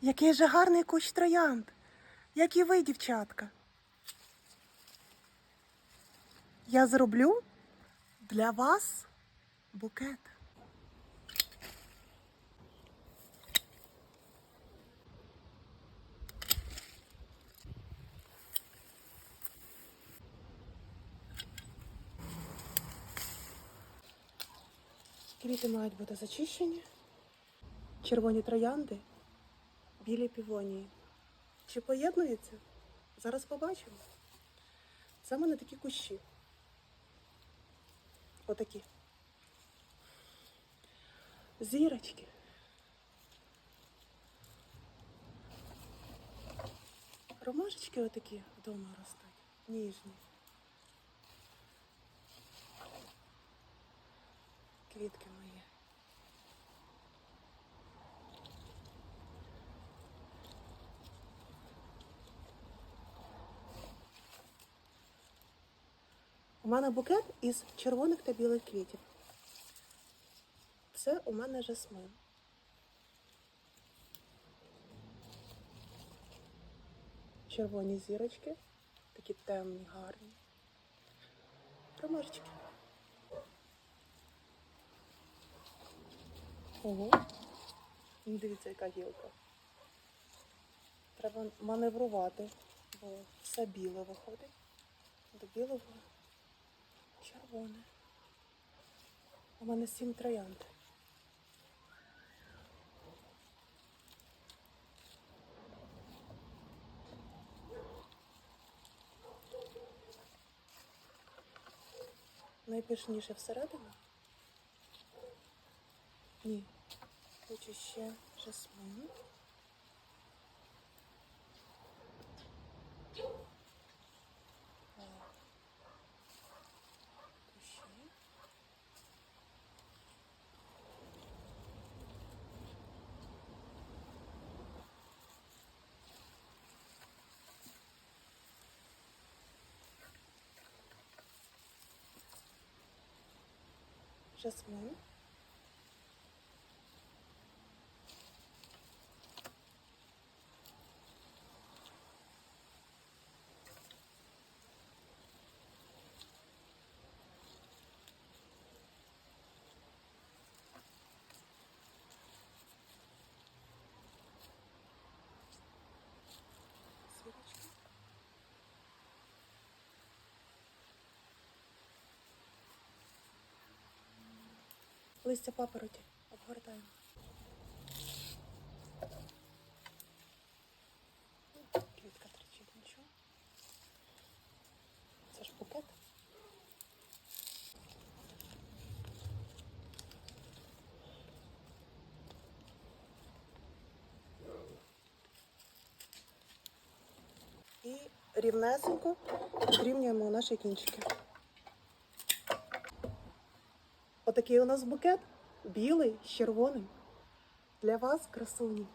Який же гарний кущ троянд. Як і ви, дівчатка. Я зроблю для вас букет. Квіти мають бути зачищені. Червоні троянди, білі півонії. Чи поєднуються? Зараз побачимо. Це в мене такі кущі. Отакі. Зірочки. Ромашечки отакі вдома ростуть. Ніжні. Квітки мої. У мене букет із червоних та білих квітів. Це у мене жасмин. Червоні зірочки, такі темні, гарні. Ромашечки. Ого. Ну, Дивіться, яка гілка. Треба маневрувати, бо все біле виходить. До білого червоне. У мене сім троянд. Найпишніше всередину? Ні. Хочу ще жасмин. О. Ще. Жасмин. Листя папороті обгортаємо. Квітка тричить, нічого. Це ж букет. І рівнесенько зрівнюємо наші кінчики. Отакий у нас букет білий з червоним. Для вас, красуні.